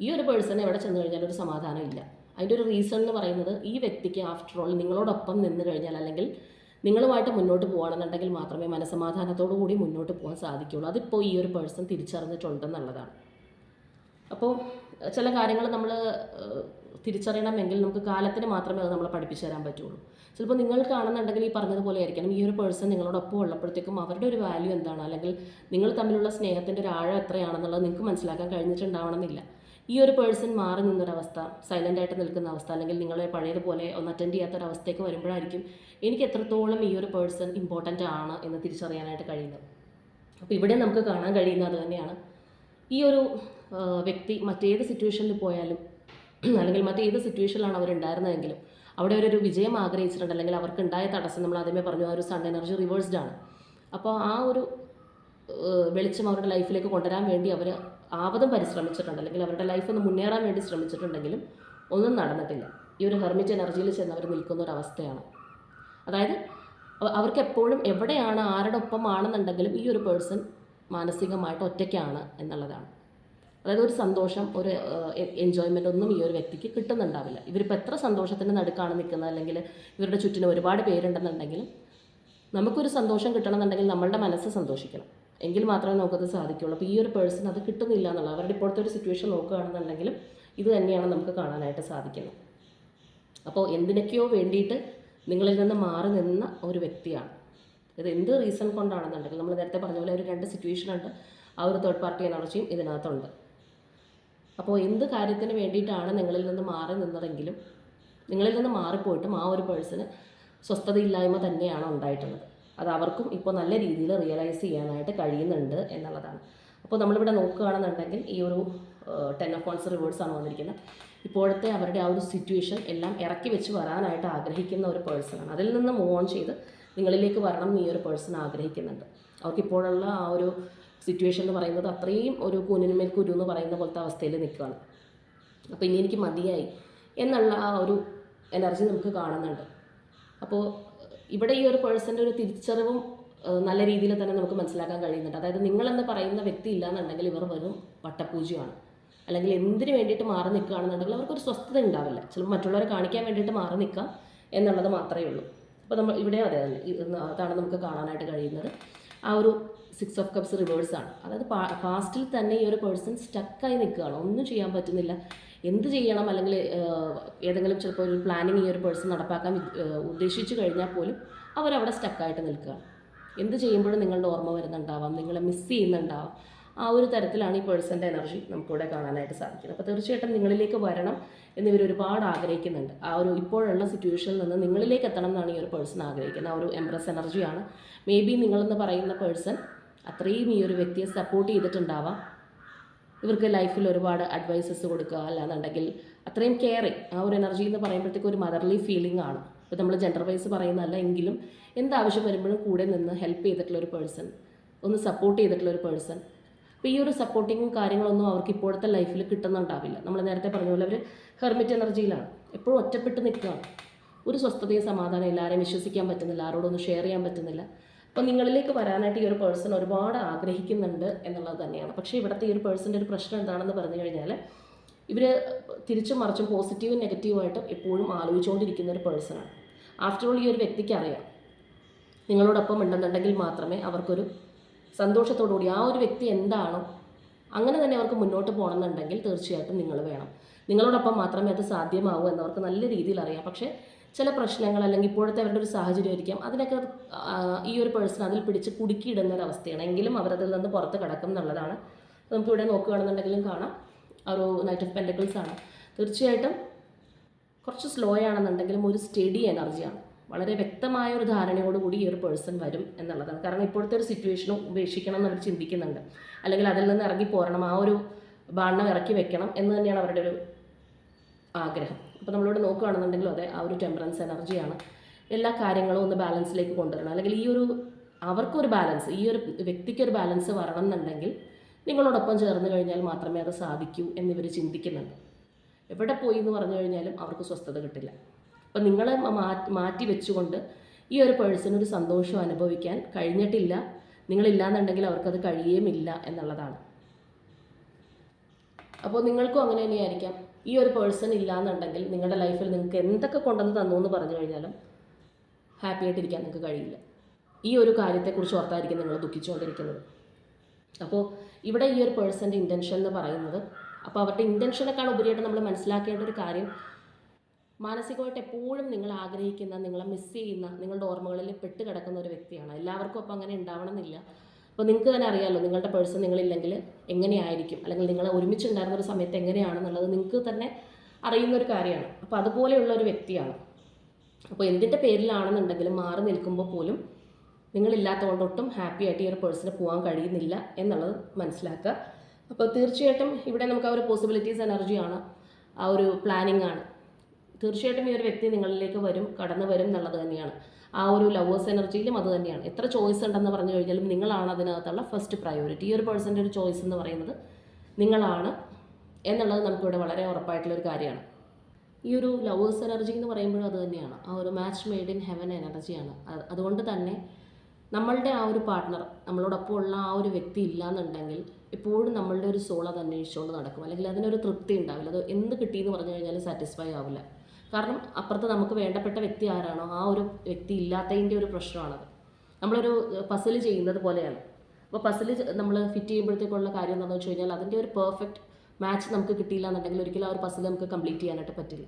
ഈ ഒരു പേഴ്സൺ എവിടെ ചെന്ന് കഴിഞ്ഞാൽ ഒരു സമാധാനം ഇല്ല. അതിന്റെ ഒരു റീസൺ എന്ന് പറയുന്നത് ഈ വ്യക്തിക്ക് ആഫ്റ്റർ ഓൾ നിങ്ങളോടൊപ്പം നിന്ന് കഴിഞ്ഞാൽ അല്ലെങ്കിൽ നിങ്ങളുമായിട്ട് മുന്നോട്ട് പോകുകയാണെന്നുണ്ടെങ്കിൽ മാത്രമേ മനസമാധാനത്തോടു കൂടി മുന്നോട്ട് പോകാൻ സാധിക്കുകയുള്ളൂ അതിപ്പോൾ ഈ ഒരു പേഴ്സൺ തിരിച്ചറിഞ്ഞിട്ടുണ്ടെന്നുള്ളതാണ്. അപ്പോൾ ചില കാര്യങ്ങൾ നമ്മൾ തിരിച്ചറിയണമെങ്കിൽ നമുക്ക് കാലത്തിന് മാത്രമേ അത് നമ്മളെ പഠിപ്പിച്ചു തരാൻ പറ്റുള്ളൂ. ചിലപ്പോൾ നിങ്ങൾക്കാണെന്നുണ്ടെങ്കിൽ ഈ പറഞ്ഞതുപോലെ ആയിരിക്കണം ഈ ഒരു പേഴ്സൺ നിങ്ങളോടൊപ്പം ഉള്ളപ്പോഴത്തേക്കും അവരുടെ ഒരു വാല്യൂ എന്താണ്? അല്ലെങ്കിൽ നിങ്ങൾ തമ്മിലുള്ള സ്നേഹത്തിന്റെ ഒരു ആഴം എത്രയാണെന്നുള്ളത് നിങ്ങൾക്ക് മനസ്സിലാക്കാൻ കഴിഞ്ഞിട്ടുണ്ടാവണമെന്നില്ല. ഈ ഒരു പേഴ്സൺ മാറി നിന്നൊരവസ്ഥ സൈലന്റ് ആയിട്ട് നിൽക്കുന്ന അവസ്ഥ അല്ലെങ്കിൽ നിങ്ങളെ പഴയതുപോലെ ഒന്ന് അറ്റൻഡ് ചെയ്യാത്തൊരവസ്ഥയ്ക്ക് വരുമ്പോഴായിരിക്കും എനിക്ക് എത്രത്തോളം ഈ ഒരു പേഴ്സൺ ഇമ്പോർട്ടന്റ് ആണ് എന്ന് തിരിച്ചറിയാനായിട്ട് കഴിയുന്നത്. അപ്പോൾ ഇവിടെ നമുക്ക് കാണാൻ കഴിയുന്നത് തന്നെയാണ്. ഈ ഒരു വ്യക്തി മറ്റേത് സിറ്റുവേഷനിൽ പോയാലും അല്ലെങ്കിൽ മറ്റേത് സിറ്റുവേഷനിലാണ് അവരുണ്ടായിരുന്നതെങ്കിലും അവിടെ അവരൊരു വിജയം ആഗ്രഹിച്ചിട്ടുണ്ട് അല്ലെങ്കിൽ അവർക്ക് ഉണ്ടായ തടസ്സം നമ്മൾ ആദ്യമേ പറഞ്ഞു ആ ഒരു സൺ എനർജി റിവേഴ്സ്ഡ് ആണ്. അപ്പോൾ ആ ഒരു വെളിച്ചം അവരുടെ ലൈഫിലേക്ക് കൊണ്ടുവരാൻ വേണ്ടി അവർ ആവതും പരിശ്രമിച്ചിട്ടുണ്ട്. അല്ലെങ്കിൽ അവരുടെ ലൈഫ് ഒന്ന് മുന്നേറാൻ വേണ്ടി ശ്രമിച്ചിട്ടുണ്ടെങ്കിലും ഒന്നും നടന്നിട്ടില്ല. ഈ ഒരു ഹെർമിറ്റ് എനർജിയിൽ ചെന്ന് അവർ നിൽക്കുന്ന ഒരു അവസ്ഥയാണ്. അതായത് അവർക്ക് എപ്പോഴും എവിടെയാണ് ആരുടെ ഒപ്പമാണെന്നുണ്ടെങ്കിലും ഈ ഒരു പേഴ്സൺ മാനസികമായിട്ട് ഒറ്റയ്ക്കാണ് എന്നുള്ളതാണ്. അതായത് ഒരു സന്തോഷം ഒരു എൻജോയ്മെന്റ് ഒന്നും ഈ ഒരു വ്യക്തിക്ക് കിട്ടുന്നുണ്ടാവില്ല. ഇവരിപ്പോൾ എത്ര സന്തോഷത്തിന്റെ നടുക്കാണ് നിൽക്കുന്നത്? അല്ലെങ്കിൽ ഇവരുടെ ചുറ്റിനും ഒരുപാട് പേരുണ്ടെന്നുണ്ടെങ്കിലും നമുക്കൊരു സന്തോഷം കിട്ടണമെന്നുണ്ടെങ്കിൽ നമ്മളുടെ മനസ്സ് സന്തോഷിക്കണം. എങ്കിൽ മാത്രമേ നമുക്കത് സാധിക്കുള്ളൂ. അപ്പോൾ ഈ ഒരു പേഴ്സൺ അത് കിട്ടുന്നില്ല എന്നുള്ള അവരുടെ ഇപ്പോഴത്തെ ഒരു സിറ്റുവേഷൻ നോക്കുകയാണെന്നുണ്ടെങ്കിലും ഇത് തന്നെയാണ് നമുക്ക് കാണാനായിട്ട് സാധിക്കുന്നത്. അപ്പോൾ എന്തിനൊക്കെയോ വേണ്ടിയിട്ട് നിങ്ങളിൽ നിന്ന് മാറി നിന്ന ഒരു വ്യക്തിയാണ്. ഇത് എന്ത് റീസൺ കൊണ്ടാണെന്നുണ്ടെങ്കിൽ നമ്മൾ നേരത്തെ പറഞ്ഞ പോലെ ഒരു രണ്ട് സിറ്റുവേഷൻ ഉണ്ട്. ആ ഒരു തേർഡ് പാർട്ടി എനർജിയും ഇതിനകത്തുണ്ട്. അപ്പോൾ എന്ത് കാര്യത്തിന് വേണ്ടിയിട്ടാണ് നിങ്ങളിൽ നിന്ന് മാറി നിന്നതെങ്കിലും നിങ്ങളിൽ നിന്ന് മാറിപ്പോയിട്ടും ആ ഒരു പേഴ്സണ് സ്വസ്ഥതയില്ലായ്മ തന്നെയാണ് ഉണ്ടായിട്ടുള്ളത്. അത് അവർക്കും ഇപ്പോൾ നല്ല രീതിയിൽ റിയലൈസ് ചെയ്യാനായിട്ട് കഴിയുന്നുണ്ട് എന്നുള്ളതാണ്. അപ്പോൾ നമ്മളിവിടെ നോക്കുകയാണെന്നുണ്ടെങ്കിൽ ഈ ഒരു ടെൻ ഓഫ് ഓൺസ് ആണ് വന്നിരിക്കുന്നത്. ഇപ്പോഴത്തെ അവരുടെ ആ ഒരു സിറ്റുവേഷൻ എല്ലാം ഇറക്കി വെച്ച് വരാനായിട്ട് ആഗ്രഹിക്കുന്ന ഒരു പേഴ്സണാണ് അതിൽ നിന്ന് മൂവ് ഓൺ ചെയ്ത് നിങ്ങളിലേക്ക് വരണം എന്ന് ഈ ഒരു പേഴ്സൺ ആഗ്രഹിക്കുന്നുണ്ട്. അവർക്ക് ഇപ്പോഴുള്ള ആ ഒരു സിറ്റുവേഷൻ എന്ന് പറയുന്നത് അത്രയും ഒരു കൂനിന്മേൽ കുരു എന്ന് പറയുന്ന പോലത്തെ അവസ്ഥയിൽ നിൽക്കുകയാണ്. അപ്പോൾ ഇനി എനിക്ക് മതിയായി എന്നുള്ള ആ ഒരു എനർജി നമുക്ക് കാണുന്നുണ്ട്. അപ്പോൾ ഇവിടെ ഈ ഒരു പേഴ്സന്റെ ഒരു തിരിച്ചറിവും നല്ല രീതിയിൽ തന്നെ നമുക്ക് മനസ്സിലാക്കാൻ കഴിയുന്നുണ്ട്. അതായത് നിങ്ങളെന്ന് പറയുന്ന വ്യക്തി ഇല്ലാന്നുണ്ടെങ്കിൽ ഇവർ വെറും വട്ടപൂജയാണ്. അല്ലെങ്കിൽ എന്തിനു വേണ്ടിയിട്ട് മാറി നിൽക്കുകയാണെന്നുണ്ടെങ്കിൽ അവർക്കൊരു സ്വസ്ഥത ഉണ്ടാവില്ല. ചിലപ്പോൾ മറ്റുള്ളവരെ കാണിക്കാൻ വേണ്ടിയിട്ട് മാറി നിൽക്കാം എന്നുള്ളത് മാത്രമേ ഉള്ളൂ. അപ്പോൾ നമ്മൾ ഇവിടെ അതെ തന്നെ അതാണ് നമുക്ക് കാണാനായിട്ട് കഴിയുന്നത്. ആ ഒരു സിക്സ് ഓഫ് കപ്സ് റിവേഴ്സാണ് അതായത് പാസ്റ്റിൽ തന്നെ ഈ ഒരു പേഴ്സൺ സ്റ്റക്കായി നിൽക്കുകയാണ്. ഒന്നും ചെയ്യാൻ പറ്റുന്നില്ല. എന്ത് ചെയ്യണം? അല്ലെങ്കിൽ ഏതെങ്കിലും ചിലപ്പോൾ ഒരു പ്ലാനിങ് ഈ ഒരു പേഴ്സൺ നടപ്പാക്കാൻ ഉദ്ദേശിച്ചു കഴിഞ്ഞാൽ പോലും അവരവിടെ സ്റ്റക്കായിട്ട് നിൽക്കുക. എന്ത് ചെയ്യുമ്പോഴും നിങ്ങളുടെ ഓർമ്മ വരുന്നുണ്ടാവാം. നിങ്ങളെ മിസ് ചെയ്യുന്നുണ്ടാവാം. ആ ഒരു തരത്തിലാണ് ഈ പേഴ്സന്റെ എനർജി നമുക്കിവിടെ കാണാനായിട്ട് സാധിക്കുന്നത്. അപ്പോൾ തീർച്ചയായിട്ടും നിങ്ങളിലേക്ക് വരണം എന്നിവർ ഒരുപാട് ആഗ്രഹിക്കുന്നുണ്ട്. ആ ഒരു ഇപ്പോഴുള്ള സിറ്റുവേഷനിൽ നിന്ന് നിങ്ങളിലേക്ക് എത്തണം എന്നാണ് ഈ ഒരു പേഴ്സൺ ആഗ്രഹിക്കുന്നത്. ആ ഒരു എംപ്രസ് എനർജിയാണ് മേ ബി നിങ്ങളെന്ന് പറയുന്ന പേഴ്സൺ അത്രയും ഈ ഒരു വ്യക്തിയെ സപ്പോർട്ട് ചെയ്തിട്ടുണ്ടാവാം. ഇവർക്ക് ലൈഫിൽ ഒരുപാട് അഡ്വൈസസ് കൊടുക്കുക അല്ലാന്നുണ്ടെങ്കിൽ അത്രയും കെയറിങ് ആ ഒരു എനർജി എന്ന് പറയുമ്പോഴത്തേക്ക് ഒരു മദർലി ഫീലിംഗ് ആണ്. ഇപ്പോൾ നമ്മൾ ജെൻഡർ വൈസ് പറയുന്നതല്ല എങ്കിലും എന്താവശ്യം വരുമ്പോഴും കൂടെ നിന്ന് ഹെൽപ്പ് ചെയ്തിട്ടുള്ള ഒരു പേഴ്സൺ ഒന്ന് സപ്പോർട്ട് ചെയ്തിട്ടുള്ള ഒരു പേഴ്സൺ അപ്പോൾ ഈ ഒരു സപ്പോർട്ടിങ്ങും കാര്യങ്ങളൊന്നും അവർക്ക് ഇപ്പോഴത്തെ ലൈഫിൽ കിട്ടുന്നുണ്ടാവില്ല. നമ്മൾ നേരത്തെ പറഞ്ഞ പോലെ അവർ ഹെർമിറ്റ് എനർജിയിലാണ് എപ്പോഴും ഒറ്റപ്പെട്ട് നിൽക്കുകയാണ്. ഒരു സ്വസ്ഥതയും സമാധാനം ഇല്ല ആരെയും വിശ്വസിക്കാൻ പറ്റുന്നില്ല ആരോടൊന്നും ഷെയർ ചെയ്യാൻ പറ്റുന്നില്ല. അപ്പോൾ നിങ്ങളിലേക്ക് വരാനായിട്ട് ഈ ഒരു പേഴ്സൺ ഒരുപാട് ആഗ്രഹിക്കുന്നുണ്ട് എന്നുള്ളത് തന്നെയാണ്. പക്ഷേ ഇവിടുത്തെ ഈ ഒരു പേഴ്സന്റെ ഒരു പ്രശ്നം എന്താണെന്ന് പറഞ്ഞു കഴിഞ്ഞാൽ ഇവർ തിരിച്ചും മറിച്ചും പോസിറ്റീവും നെഗറ്റീവുമായിട്ടും എപ്പോഴും ആലോചിച്ചുകൊണ്ടിരിക്കുന്ന ഒരു പേഴ്സണാണ് ആഫ്റ്റർ ഓൾ ഈ ഒരു വ്യക്തിക്ക് അറിയാം. നിങ്ങളോടൊപ്പം ഉണ്ടെന്നുണ്ടെങ്കിൽ മാത്രമേ അവർക്കൊരു സന്തോഷത്തോടുകൂടി ആ ഒരു വ്യക്തി എന്താണോ അങ്ങനെ തന്നെ അവർക്ക് മുന്നോട്ട് പോകണമെന്നുണ്ടെങ്കിൽ തീർച്ചയായിട്ടും നിങ്ങൾ വേണം. നിങ്ങളോടൊപ്പം മാത്രമേ അത് സാധ്യമാവൂ എന്നവർക്ക് നല്ല രീതിയിൽ അറിയാം. പക്ഷേ ചില പ്രശ്നങ്ങൾ അല്ലെങ്കിൽ ഇപ്പോഴത്തെ അവരുടെ ഒരു സാഹചര്യം ആയിരിക്കാം. അതിനൊക്കെ ഈ ഒരു പേഴ്സൺ അതിൽ പിടിച്ച് കുടുക്കിയിടുന്ന ഒരു അവസ്ഥയാണ്. എങ്കിലും അവരതിൽ നിന്ന് പുറത്ത് കിടക്കും എന്നുള്ളതാണ്. നമുക്ക് ഇവിടെ നോക്കുകയാണെന്നുണ്ടെങ്കിലും കാണാം. ഒരു നൈറ്റ് ഓഫ് പെൻഡക്കിൾസ് ആണ്. തീർച്ചയായിട്ടും കുറച്ച് സ്ലോ ആണെന്നുണ്ടെങ്കിലും ഒരു സ്റ്റഡി എനർജിയാണ് വളരെ വ്യക്തമായ ഒരു ധാരണയോടുകൂടി ഈ ഒരു പേഴ്സൺ വരും എന്നുള്ളതാണ്. കാരണം ഇപ്പോഴത്തെ ഒരു സിറ്റുവേഷനും ഉപേക്ഷിക്കണം എന്നവർ ചിന്തിക്കുന്നുണ്ട്. അല്ലെങ്കിൽ അതിൽ നിന്ന് ഇറങ്ങി പോരണം ആ ഒരു ബാണ്ണം ഇറക്കി വെക്കണം എന്ന് തന്നെയാണ് അവരുടെ ഒരു ആഗ്രഹം. അപ്പോൾ നമ്മളോട് നോക്കുകയാണെന്നുണ്ടെങ്കിലും അതെ ആ ഒരു ടെമ്പറൻസ് എനർജിയാണ് എല്ലാ കാര്യങ്ങളും ഒന്ന് ബാലൻസിലേക്ക് കൊണ്ടുവരണം. അല്ലെങ്കിൽ ഈ ഒരു അവർക്കൊരു ബാലൻസ് ഈ ഒരു വ്യക്തിക്കൊരു ബാലൻസ് വരണം എന്നുണ്ടെങ്കിൽ നിങ്ങളോടൊപ്പം ചേർന്ന് കഴിഞ്ഞാൽ മാത്രമേ അത് സാധിക്കൂ എന്നിവർ ചിന്തിക്കുന്നുണ്ട്. എവിടെ പോയി എന്ന് പറഞ്ഞു കഴിഞ്ഞാലും അവർക്ക് സ്വസ്ഥത കിട്ടില്ല. അപ്പം നിങ്ങളെ മാറ്റി മാറ്റി വെച്ചുകൊണ്ട് ഈ ഒരു പേഴ്സൺ ഒരു സന്തോഷം അനുഭവിക്കാൻ കഴിഞ്ഞിട്ടില്ല. നിങ്ങളില്ലാന്നുണ്ടെങ്കിൽ അവർക്കത് കഴിയുമില്ല എന്നുള്ളതാണ്. അപ്പോൾ നിങ്ങൾക്കും അങ്ങനെ തന്നെയായിരിക്കാം. ഈ ഒരു പേഴ്സൺ ഇല്ലാന്നുണ്ടെങ്കിൽ നിങ്ങളുടെ ലൈഫിൽ നിങ്ങൾക്ക് എന്തൊക്കെ കൊണ്ടുവന്ന് തന്നു എന്ന് പറഞ്ഞു കഴിഞ്ഞാലും ഹാപ്പി ആയിട്ടിരിക്കാൻ നിങ്ങൾക്ക് കഴിയില്ല. ഈ ഒരു കാര്യത്തെക്കുറിച്ച് ഓർത്തായിരിക്കും നിങ്ങൾ ദുഃഖിച്ചുകൊണ്ടിരിക്കുന്നത്. അപ്പോൾ ഇവിടെ ഈ ഒരു പേഴ്സന്റെ ഇന്റൻഷൻ എന്ന് പറയുന്നത് അപ്പോൾ അവരുടെ ഇന്റൻഷനേക്കാൾ ഉപരിയായിട്ട് നമ്മൾ മനസ്സിലാക്കേണ്ട ഒരു കാര്യം മാനസികമായിട്ട് എപ്പോഴും നിങ്ങൾ ആഗ്രഹിക്കുന്ന നിങ്ങളെ മിസ് ചെയ്യുന്ന നിങ്ങളുടെ ഓർമ്മകളിൽ പെട്ട് കിടക്കുന്ന ഒരു വ്യക്തിയാണ്. എല്ലാവർക്കും അപ്പോൾ അങ്ങനെ ഉണ്ടാവണമെന്നില്ല. അപ്പോൾ നിങ്ങൾക്ക് തന്നെ അറിയാമല്ലോ നിങ്ങളുടെ പേഴ്സൺ നിങ്ങളില്ലെങ്കിൽ എങ്ങനെയായിരിക്കും? അല്ലെങ്കിൽ നിങ്ങൾ ഒരുമിച്ചുണ്ടായിരുന്ന ഒരു സമയത്ത് എങ്ങനെയാണെന്നുള്ളത് നിങ്ങൾക്ക് തന്നെ അറിയുന്ന ഒരു കാര്യമാണ്. അപ്പോൾ അതുപോലെയുള്ള ഒരു വ്യക്തിയാണ്. അപ്പോൾ എന്തിന്റെ പേരിലാണെന്നുണ്ടെങ്കിലും മാറി നിൽക്കുമ്പോൾ പോലും നിങ്ങളില്ലാത്തതുകൊണ്ട് ഒട്ടും ഹാപ്പി ആയിട്ട് ഈ ഒരു പേഴ്സണ് പോകാൻ കഴിയുന്നില്ല എന്നുള്ളത് മനസ്സിലാക്കുക. അപ്പോൾ തീർച്ചയായിട്ടും ഇവിടെ നമുക്ക് ആ ഒരു പോസിബിലിറ്റീസ് എനർജിയാണ് ആ ഒരു പ്ലാനിങ് ആണ്. തീർച്ചയായിട്ടും ഈ ഒരു വ്യക്തി നിങ്ങളിലേക്ക് വരും കടന്നു വരും എന്നുള്ളത് തന്നെയാണ്. ആ ഒരു ലവേഴ്സ് എനർജിയിലും അത് തന്നെയാണ്. എത്ര ചോയ്സ് ഉണ്ടെന്ന് പറഞ്ഞു കഴിഞ്ഞാലും നിങ്ങളാണ് അതിനകത്തുള്ള ഫസ്റ്റ് പ്രയോറിറ്റി ഈ ഒരു പേഴ്സന്റെ ഒരു ചോയ്സ് എന്ന് പറയുന്നത് നിങ്ങളാണ് എന്നുള്ളത് നമുക്കിവിടെ വളരെ ഉറപ്പായിട്ടുള്ളൊരു കാര്യമാണ്. ഈ ഒരു ലവേഴ്സ് എനർജി എന്ന് പറയുമ്പോഴും അത് തന്നെയാണ്. ആ ഒരു മാച്ച് മെയ്ഡ് ഇൻ ഹെവൻ എനർജിയാണ് അത് അതുകൊണ്ട് തന്നെ നമ്മളുടെ ആ ഒരു പാർട്ട്ണർ നമ്മളോടൊപ്പം ഉള്ള ആ ഒരു വ്യക്തി ഇല്ലാന്നുണ്ടെങ്കിൽ എപ്പോഴും നമ്മളുടെ ഒരു സോൾ അത് അന്വേഷിച്ചുകൊണ്ട് നടക്കും. അല്ലെങ്കിൽ അതിനൊരു തൃപ്തി ഉണ്ടാവില്ല. അത് എന്ത് കിട്ടിയെന്ന് പറഞ്ഞു കഴിഞ്ഞാൽ സാറ്റിസ്ഫൈ ആവില്ല. കാരണം അപ്പുറത്ത് നമുക്ക് വേണ്ടപ്പെട്ട വ്യക്തി ആരാണോ? ആ ഒരു വ്യക്തി ഇല്ലാത്തതിന്റെ ഒരു പ്രശ്നമാണത്. നമ്മളൊരു പസിൽ ചെയ്യുന്നത് പോലെയാണ്. അപ്പോൾ പസിൽ നമ്മൾ ഫിറ്റ് ചെയ്യുമ്പോഴത്തേക്കുള്ള കാര്യം എന്താണെന്ന് വെച്ച് കഴിഞ്ഞാൽ അതിന്റെ ഒരു പെർഫെക്റ്റ് മാച്ച് നമുക്ക് കിട്ടിയില്ല എന്നുണ്ടെങ്കിൽ ഒരിക്കലും ആ ഒരു പസിൽ നമുക്ക് കംപ്ലീറ്റ് ചെയ്യാനായിട്ട് പറ്റില്ല.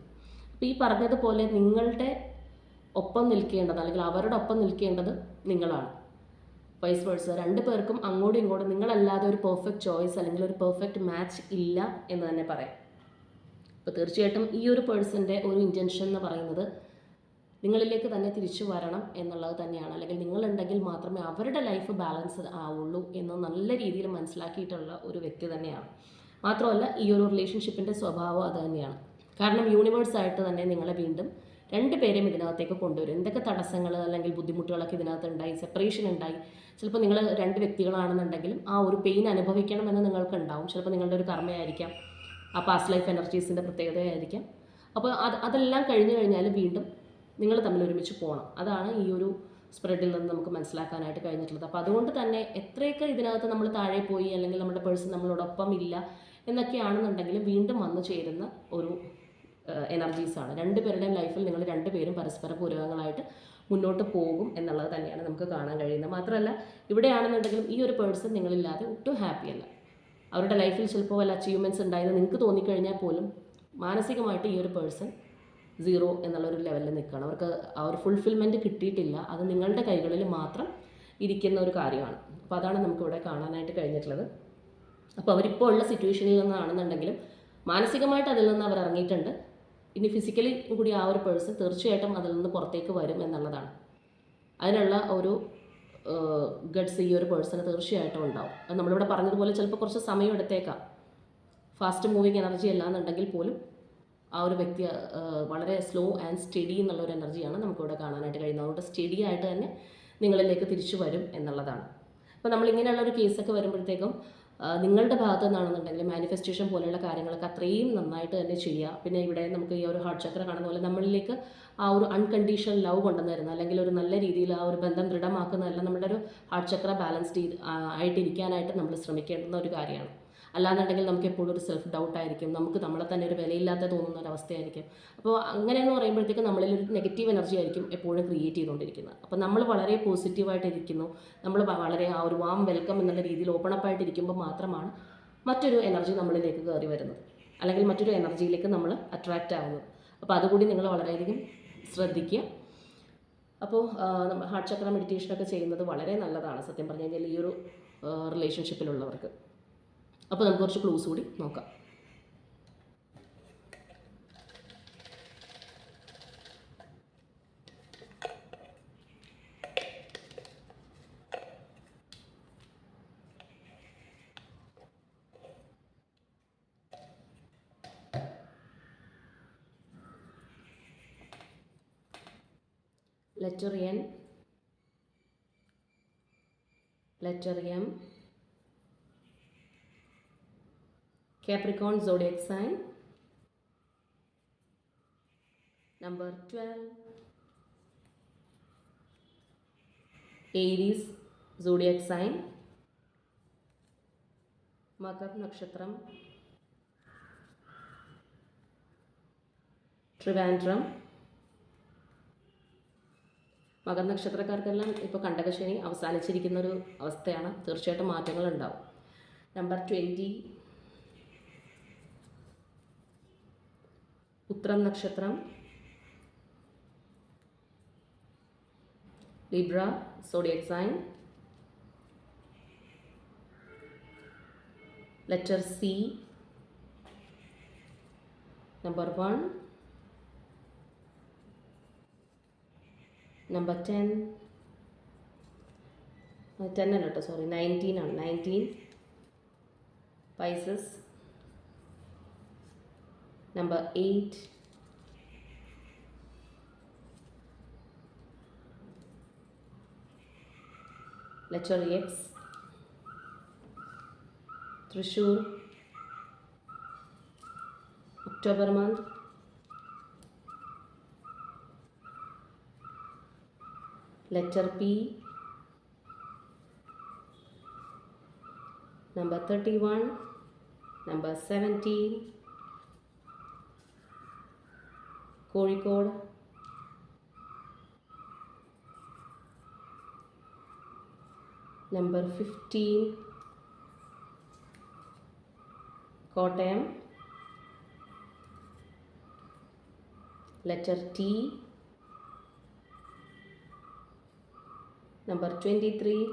അപ്പോൾ ഈ പറഞ്ഞതുപോലെ നിങ്ങളുടെ ഒപ്പം നിൽക്കേണ്ടത് അല്ലെങ്കിൽ അവരുടെ ഒപ്പം നിൽക്കേണ്ടത് നിങ്ങളാണ്. വൈസ് വേഴ്സ രണ്ട് പേർക്കും അങ്ങോട്ടും ഇങ്ങോട്ടും നിങ്ങളല്ലാതെ ഒരു പെർഫെക്റ്റ് ചോയ്സ് അല്ലെങ്കിൽ ഒരു പെർഫെക്റ്റ് മാച്ച് ഇല്ല എന്ന് തന്നെ പറയാം. അപ്പോൾ തീർച്ചയായിട്ടും ഈ ഒരു പേഴ്സന്റെ ഒരു ഇന്റൻഷൻ എന്ന് പറയുന്നത് നിങ്ങളിലേക്ക് തന്നെ തിരിച്ചു വരണം എന്നുള്ളത് തന്നെയാണ്. അല്ലെങ്കിൽ നിങ്ങളുണ്ടെങ്കിൽ മാത്രമേ അവരുടെ ലൈഫ് ബാലൻസ് ആവുള്ളൂ എന്ന് നല്ല രീതിയിൽ മനസ്സിലാക്കിയിട്ടുള്ള ഒരു വ്യക്തി തന്നെയാണ്. മാത്രമല്ല ഈ ഒരു റിലേഷൻഷിപ്പിന്റെ സ്വഭാവം അത് തന്നെയാണ്. കാരണം യൂണിവേഴ്സായിട്ട് തന്നെ നിങ്ങളെ വീണ്ടും രണ്ട് പേരെയും ഇതിനകത്തേക്ക് കൊണ്ടുവരും. എന്തൊക്കെ തടസ്സങ്ങൾ അല്ലെങ്കിൽ ബുദ്ധിമുട്ടുകളൊക്കെ ഇതിനകത്ത് ഉണ്ടായി സെപ്പറേഷൻ ഉണ്ടായി ചിലപ്പോൾ നിങ്ങൾ രണ്ട് വ്യക്തികളാണെന്നുണ്ടെങ്കിലും ആ ഒരു പെയിൻ അനുഭവിക്കണമെന്ന് നിങ്ങൾക്ക് ഉണ്ടാവും ചിലപ്പോൾ നിങ്ങളുടെ ഒരു കർമ്മയായിരിക്കാം. ആ പാസ്റ്റ് ലൈഫ് എനർജീസിന്റെ പ്രത്യേകതയായിരിക്കാം. അപ്പോൾ അത് അതെല്ലാം കഴിഞ്ഞു കഴിഞ്ഞാൽ വീണ്ടും നിങ്ങൾ തമ്മിൽ ഒരുമിച്ച് പോകണം അതാണ് ഈ ഒരു സ്പ്രെഡിൽ നിന്ന് നമുക്ക് മനസ്സിലാക്കാനായിട്ട് കഴിഞ്ഞിട്ടുള്ളത്. അപ്പോൾ അതുകൊണ്ട് തന്നെ എത്രയൊക്കെ ഇതിനകത്ത് നമ്മൾ താഴെ പോയി അല്ലെങ്കിൽ നമ്മുടെ പേഴ്സൺ നമ്മളോടൊപ്പം ഇല്ല എന്നൊക്കെയാണെന്നുണ്ടെങ്കിലും വീണ്ടും വന്നു ചേരുന്ന ഒരു എനർജീസാണ് രണ്ടുപേരുടെയും ലൈഫിൽ നിങ്ങൾ രണ്ടുപേരും പരസ്പര പൂരകങ്ങളായിട്ട് മുന്നോട്ട് പോകും എന്നുള്ളത് തന്നെയാണ് നമുക്ക് കാണാൻ കഴിയുന്നത്. മാത്രമല്ല ഇവിടെയാണെന്നുണ്ടെങ്കിലും ഈ ഒരു പേഴ്സൺ നിങ്ങളില്ലാതെ ഒട്ടും ഹാപ്പിയല്ല അവരുടെ ലൈഫിൽ ചിലപ്പോൾ വല്ല അച്ചീവ്മെന്റ്സ് ഉണ്ടായെന്ന് നിങ്ങൾക്ക് തോന്നിക്കഴിഞ്ഞാൽ പോലും മാനസികമായിട്ട് ഈ ഒരു പേഴ്സൺ സീറോ എന്നുള്ളൊരു ലെവലിൽ നിൽക്കുകയാണ്. അവർക്ക് ആ ഒരു ഫുൾഫിൽമെന്റ് കിട്ടിയിട്ടില്ല. അത് നിങ്ങളുടെ കൈകളിൽ മാത്രം ഇരിക്കുന്ന ഒരു കാര്യമാണ്. അപ്പോൾ അതാണ് നമുക്കിവിടെ കാണാനായിട്ട് കഴിഞ്ഞിട്ടുള്ളത്. അപ്പോൾ അവരിപ്പോൾ ഉള്ള സിറ്റുവേഷനിൽ നിന്നാണെന്നുണ്ടെങ്കിലും മാനസികമായിട്ട് അതിൽ നിന്ന് അവർ ഇറങ്ങിയിട്ടുണ്ട്. ഇനി ഫിസിക്കലി കൂടി ആ ഒരു പേഴ്സൺ തീർച്ചയായിട്ടും അതിൽ നിന്ന് പുറത്തേക്ക് വരും എന്നുള്ളതാണ്. അതിനുള്ള ഒരു ഗഡ്സ് ഈ ഒരു പേഴ്സണ് തീർച്ചയായിട്ടും ഉണ്ടാവും. അത് നമ്മളിവിടെ പറഞ്ഞതുപോലെ ചിലപ്പോൾ കുറച്ച് സമയം എടുത്തേക്കാം. ഫാസ്റ്റ് മൂവിങ് എനർജി അല്ലാന്നുണ്ടെങ്കിൽ പോലും ആ ഒരു വ്യക്തി വളരെ സ്ലോ ആൻഡ് സ്റ്റഡി എന്നുള്ള ഒരു എനർജിയാണ് നമുക്കിവിടെ കാണാനായിട്ട് കഴിയുന്നത്. അതുകൊണ്ട് സ്റ്റഡി ആയിട്ട് തന്നെ നിങ്ങളിലേക്ക് തിരിച്ചു വരും എന്നുള്ളതാണ്. അപ്പോൾ നമ്മൾ ഇങ്ങനെയുള്ള ഒരു കേസൊക്കെ വരുമ്പോഴത്തേക്കും നിങ്ങളുടെ ഭാഗത്തു നിന്നാണെന്നുണ്ടെങ്കിൽ മാനിഫെസ്റ്റേഷൻ പോലെയുള്ള കാര്യങ്ങളൊക്കെ അത്രയും നന്നായിട്ട് തന്നെ ചെയ്യുക. പിന്നെ ഇവിടെ നമുക്ക് ഈ ഒരു ഹാർട്ട് ചക്ര കാണുന്ന പോലെ നമ്മളിലേക്ക് ആ ഒരു അൺകണ്ടീഷണൽ ലവ് കൊണ്ടുവന്ന് തരുന്ന അല്ലെങ്കിൽ ഒരു നല്ല രീതിയിൽ ആ ഒരു ബന്ധം ദൃഢമാക്കുന്നതെല്ലാം നമ്മുടെ ഒരു ഹാർട്ട് ചക്ര ബാലൻസ്ഡ് ആയിട്ടിരിക്കാനായിട്ട് നമ്മൾ ശ്രമിക്കേണ്ടുന്ന ഒരു കാര്യമാണ്. അല്ലാന്നുണ്ടെങ്കിൽ നമുക്ക് എപ്പോഴും ഒരു സെൽഫ് ഡൗട്ട് ആയിരിക്കും. നമുക്ക് നമ്മളെ തന്നെ ഒരു വിലയില്ലാത്ത തോന്നുന്ന ഒരു അവസ്ഥയായിരിക്കും അപ്പോൾ അങ്ങനെയെന്ന് പറയുമ്പോഴത്തേക്ക് നമ്മളിൽ ഒരു നെഗറ്റീവ് എനർജി ആയിരിക്കും എപ്പോഴും ക്രിയേറ്റ് ചെയ്തുകൊണ്ടിരിക്കുന്നത്. അപ്പോൾ നമ്മൾ വളരെ പോസിറ്റീവായിട്ട് ഇരിക്കുന്നു നമ്മൾ വളരെ ആ ഒരു വാം വെൽക്കം എന്നുള്ള രീതിയിൽ ഓപ്പൺ അപ്പ് ആയിട്ട് ഇരിക്കുമ്പോൾ മാത്രമാണ് മറ്റൊരു എനർജി നമ്മളിലേക്ക് കയറി വരുന്നത്. അല്ലെങ്കിൽ മറ്റൊരു എനർജിയിലേക്ക് നമ്മൾ അട്രാക്റ്റ് ആവുന്നത്. അപ്പോൾ അതുകൂടി നിങ്ങൾ വളരെയധികം ശ്രദ്ധിക്കുക. അപ്പോൾ ഹാർട്ട് ചക്ര മെഡിറ്റേഷനൊക്കെ ചെയ്യുന്നത് വളരെ നല്ലതാണ്. സത്യം പറഞ്ഞു കഴിഞ്ഞാൽ ഈ ഒരു റിലേഷൻഷിപ്പിലുള്ളവർക്ക് അപ്പോൾ നമുക്ക് കുറച്ച് ക്ലൂസ് കൂടി നോക്കാം. Letter N letter M Capricorn zodiac sign. Number 12. Aries zodiac sign. Makar നക്ഷത്രം ട്രിവാൻഡ്രം മകർ നക്ഷത്രക്കാർക്കെല്ലാം ഇപ്പോൾ കണ്ടകശനി അവസാനിച്ചിരിക്കുന്ന ഒരു അവസ്ഥയാണ് തീർച്ചയായിട്ടും മാറ്റങ്ങൾ ഉണ്ടാവും നമ്പർ ട്വന്റി ഉത്രം നക്ഷത്രം Libra zodiac sign letter C number one number ten ten അല്ല കേട്ടോ സോറി നയന്റീൻ ആണ്. Nineteen Pisces number 8 letter x. Trishur october month. Letter p. Number 31 number 17 Kozhikode number fifteen Kottayam letter T. Number 23.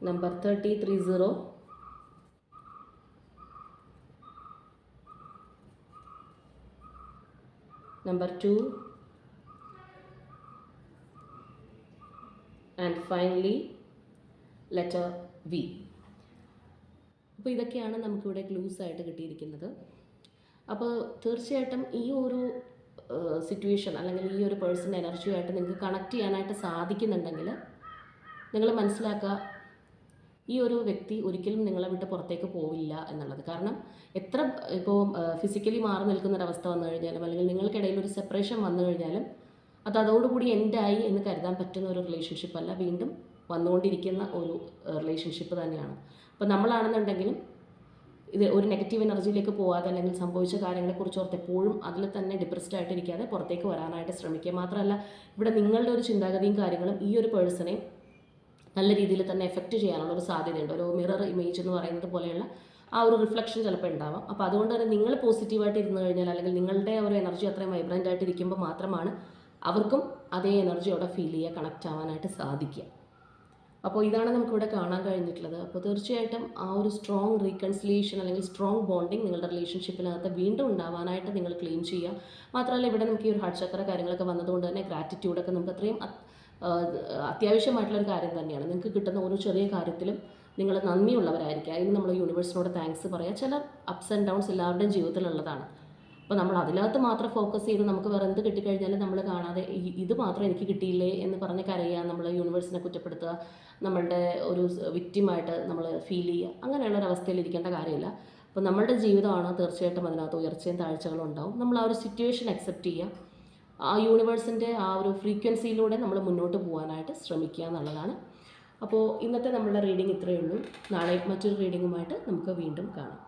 Number 3030. Number 2 and finally letter V അപ്പോൾ ഇതൊക്കെയാണ് നമുക്കിവിടെ clues ആയിട്ട് കിട്ടിയിരിക്കുന്നത്. അപ്പോൾ തീർച്ചയായിട്ടും ഈ ഒരു സിറ്റുവേഷൻ അല്ലെങ്കിൽ ഈ ഒരു പേഴ്സൺ എനർജിയുമായിട്ട് നിങ്ങൾക്ക് കണക്ട് ചെയ്യാനായിട്ട് സാധിക്കുന്നുണ്ടെങ്കിൽ നിങ്ങൾ മനസ്സിലാക്കുക ഈ ഒരു വ്യക്തി ഒരിക്കലും നിങ്ങളെ വിട്ട് പുറത്തേക്ക് പോവില്ല എന്നുള്ളത്. കാരണം എത്ര ഇപ്പോൾ ഫിസിക്കലി മാറി നിൽക്കുന്നൊരവസ്ഥ വന്നു കഴിഞ്ഞാലും അല്ലെങ്കിൽ നിങ്ങൾക്കിടയിൽ ഒരു സെപ്പറേഷൻ വന്നു കഴിഞ്ഞാലും അത് അതോടുകൂടി എൻഡായി എന്ന് കരുതാൻ പറ്റുന്ന ഒരു റിലേഷൻഷിപ്പ് അല്ല. വീണ്ടും വന്നുകൊണ്ടിരിക്കുന്ന ഒരു റിലേഷൻഷിപ്പ് തന്നെയാണ്. അപ്പോൾ നമ്മളാണെന്നുണ്ടെങ്കിലും ഇത് ഒരു നെഗറ്റീവ് എനർജിയിലേക്ക് പോകാതെ അല്ലെങ്കിൽ സംഭവിച്ച കാര്യങ്ങളെക്കുറിച്ച് ഓർത്ത് എപ്പോഴും അതിൽ തന്നെ ഡിപ്രസ്ഡ് ആയിട്ടിരിക്കാതെ പുറത്തേക്ക് വരാനായിട്ട് ശ്രമിക്കുക മാത്രമല്ല ഇവിടെ നിങ്ങളുടെ ഒരു ചിന്താഗതിയും കാര്യങ്ങളും ഈ ഒരു പേഴ്സണെ നല്ല രീതിയിൽ തന്നെ എഫക്റ്റ് ചെയ്യാനുള്ള ഒരു സാധ്യതയുണ്ട്. ഒരു മിറർ ഇമേജ് എന്ന് പറയുന്നത് പോലെയുള്ള ആ ഒരു റിഫ്ലക്ഷൻ ചിലപ്പോൾ ഉണ്ടാവാം. അപ്പോൾ അതുകൊണ്ട് തന്നെ നിങ്ങൾ പോസിറ്റീവായിട്ട് ഇരുന്ന് കഴിഞ്ഞാൽ അല്ലെങ്കിൽ നിങ്ങളുടെ ഒരു എനർജി അത്രയും വൈബ്രന്റ് ആയിട്ട് ഇരിക്കുമ്പോൾ മാത്രമാണ് അവർക്കും അതേ എനർജി അവിടെ ഫീൽ ചെയ്യുക കണക്റ്റ് ആവാനായിട്ട് സാധിക്കുക. അപ്പോൾ ഇതാണ് നമുക്കിവിടെ കാണാൻ കഴിഞ്ഞിട്ടുള്ളത്. അപ്പോൾ തീർച്ചയായിട്ടും ആ ഒരു സ്ട്രോങ് റീകൺസിലിയേഷൻ അല്ലെങ്കിൽ സ്ട്രോങ് ബോണ്ടിങ് നിങ്ങളുടെ റിലേഷൻഷിപ്പിനകത്ത് വീണ്ടും ഉണ്ടാവാനായിട്ട് നിങ്ങൾ ക്ലെയിം ചെയ്യുക. മാത്രമല്ല ഇവിടെ നമുക്ക് ഈ ഒരു ഹാർട്ട് ചക്ര കാര്യങ്ങളൊക്കെ വന്നതുകൊണ്ട് തന്നെ ഗ്രാറ്റിറ്റ്യൂഡൊക്കെ നമുക്ക് അത്രയും അത്യാവശ്യമായിട്ടുള്ളൊരു കാര്യം തന്നെയാണ്. നിങ്ങൾക്ക് കിട്ടുന്ന ഓരോ ചെറിയ കാര്യത്തിലും നിങ്ങൾ നന്ദിയുള്ളവരായിരിക്കുക. അതിന് നമ്മൾ യൂണിവേഴ്സിനോട് താങ്ക്സ് പറയുക ചില അപ്സ് ആൻഡ് ഡൗൺസ് എല്ലാവരുടെയും ജീവിതത്തിലുള്ളതാണ്. അപ്പോൾ നമ്മൾ അതിനകത്ത് മാത്രം ഫോക്കസ് ചെയ്ത് നമുക്ക് വേറെ എന്ത് കിട്ടിക്കഴിഞ്ഞാലും നമ്മൾ കാണാതെ ഇത് മാത്രം എനിക്ക് കിട്ടിയില്ലേ എന്ന് പറഞ്ഞ് കരയുക നമ്മൾ യൂണിവേഴ്സിനെ കുറ്റപ്പെടുത്തുക നമ്മളുടെ ഒരു വിക്റ്റിമായിട്ട് നമ്മൾ ഫീൽ ചെയ്യുക അങ്ങനെയുള്ള ഒരു അവസ്ഥയിൽ ഇരിക്കേണ്ട കാര്യമില്ല. അപ്പോൾ നമ്മളുടെ ജീവിതമാണ് തീർച്ചയായിട്ടും അതിനകത്ത് ഉയർച്ചയും താഴ്ചകളും ഉണ്ടാവും. നമ്മൾ ആ ഒരു സിറ്റുവേഷൻ അക്സെപ്റ്റ് ചെയ്യുക. ആ യൂണിവേഴ്സിന്റെ ആ ഒരു ഫ്രീക്വൻസിയിലൂടെ നമ്മൾ മുന്നോട്ട് പോകാനായിട്ട് ശ്രമിക്കുക എന്നുള്ളതാണ്. അപ്പോൾ ഇന്നത്തെ നമ്മളുടെ റീഡിംഗ് ഇത്രയേ ഉള്ളൂ. നാളെ മറ്റൊരു റീഡിങ്ങുമായിട്ട് നമുക്ക് വീണ്ടും കാണാം.